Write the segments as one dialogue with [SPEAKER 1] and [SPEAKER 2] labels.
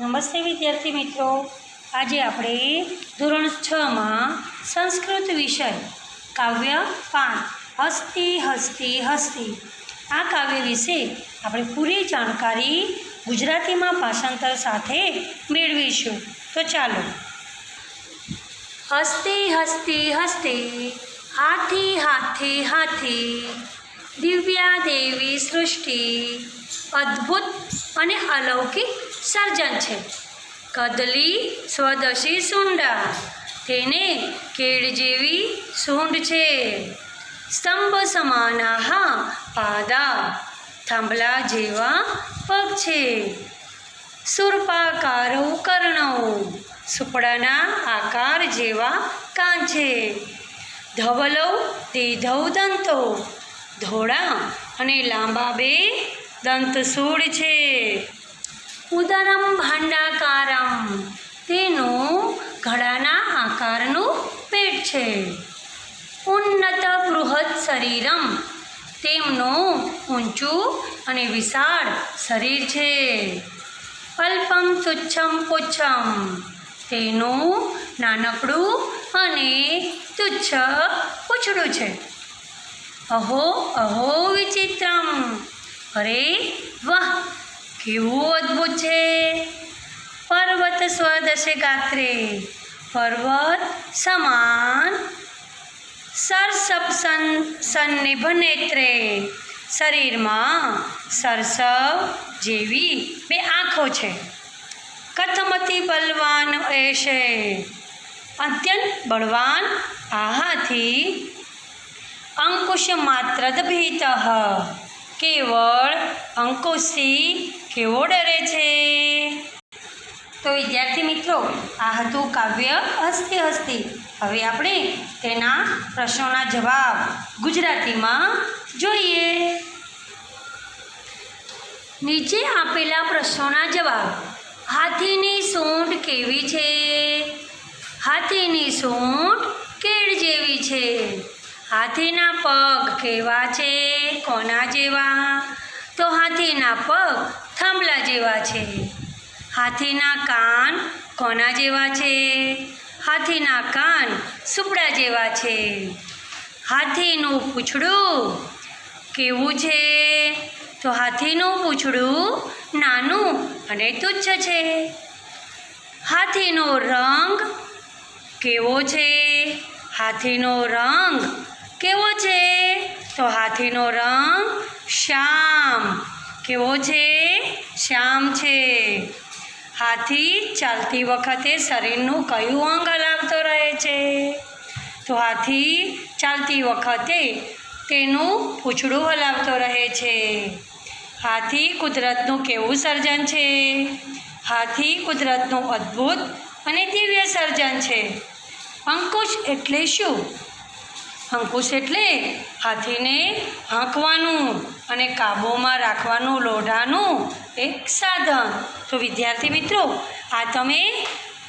[SPEAKER 1] નમસ્તે વિદ્યાર્થી મિત્રો. આજે આપણે ધોરણ છમાં સંસ્કૃત વિષય, કાવ્ય પાંચ હસ્તી હસ્તી હસ્તી. આ કાવ્ય વિશે આપણે પૂરી જાણકારી ગુજરાતીમાં ભાષાંતર સાથે મેળવીશું. તો ચાલો. હસ્તી હસ્તી હસ્તી, હાથી હાથી હાથી. દિવ્યા દેવી સૃષ્ટિ, અદ્ભુત અને અલૌકિક સર્જન છે. કદલી સ્વદશી સુંડા. તેને કેળ જેવી સૂંઢ છે. સ્તંભ સમાના પાદા. થાંભલા જેવા પગ છે. સુરપાકારો કર્ણો સુપડાના આકાર જેવા કાન છે. ધવલૌ ધવ દંતો. ધોળા અને લાંબા બે દંતસૂળ છે. ઉદરમ ભાંડાકારમ. તેનું ઘડાના આકારનું પેટ છે. ઉન્નત બૃહદ શરીરમ. તેમનું ઊંચું અને વિશાળ શરીર છે. અલ્પમ તુચ્છમ પુચ્છમ. તેનું નાનકડું અને તુચ્છ પૂછડું છે. અહો અહો વિચિત્રમ. અરે વાહ! કેવું અદ્ભુત છે. પર્વત સ્વદશે ગાત્રે, પર્વત સમાન. સરસપ સન્નિભ નેત્રે શરીરમાં સરસવ જેવી બે આંખો છે. કથમતી બલવાન એશે, અત્યંત બળવાન આહાથી. અંકુશ માત્ર ભીત કેવળ અંકુશથી કેવો ડરે છે? તો વિદ્યાર્થી મિત્રો, આ હતું કાવ્ય હસતી હસતી. હવે આપણે તેના પ્રશ્નોના જવાબ ગુજરાતીમાં જોઈએ. નીચે આપેલા પ્રશ્નોના જવાબ, હાથીની સૂંઢ કેવી છે? હાથીની સૂંઢ કેળ જેવી છે. હાથીના પગ કેવા છે? કોના જેવા? તો હાથીના પગ થાંભલા જેવા છે. હાથીના કાન કોના જેવા છે? હાથીના કાન સુપડા જેવા છે. હાથીનું પૂંછડું કેવું છે? તો હાથીનું પૂંછડું નાનું અને તુચ્છ છે. હાથીનો રંગ કેવો છે? હાથીનો રંગ કેવો છે? તો હાથીનો રંગ શ્યામ. કેવો છે? શ્યામ છે. હાથી ચાલતી વખતે શરીરનું કયું અંગ હલાવતો રહે છે? તો હાથી ચાલતી વખતે તેનું પૂછડું હલાવતો રહે છે. હાથી કુદરતનું કેવું સર્જન છે? હાથી કુદરતનું અદ્ભુત અને દિવ્ય સર્જન છે. અંકુશ એટલે શું? અંકુશ એટલે હાથીને હાંકવાનું અને કાબૂમાં રાખવાનું લોઢાનું એક સાધન. તો વિદ્યાર્થી મિત્રો, આ તમે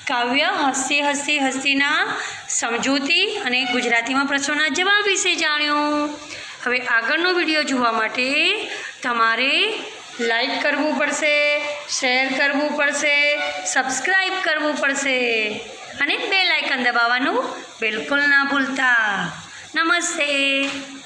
[SPEAKER 1] કાવ્ય હસતી હસતી હસીના સમજૂતી અને ગુજરાતીમાં પ્રશ્નોના જવાબ વિશે જાણ્યું. હવે આગળનો વીડિયો જોવા માટે તમારે લાઈક કરવું પડશે, શેર કરવું પડશે સબસ્ક્રાઈબ કરવું પડશે અને બે લાઇકન દબાવવાનું બિલકુલ ના ભૂલતા. નમસ્તે.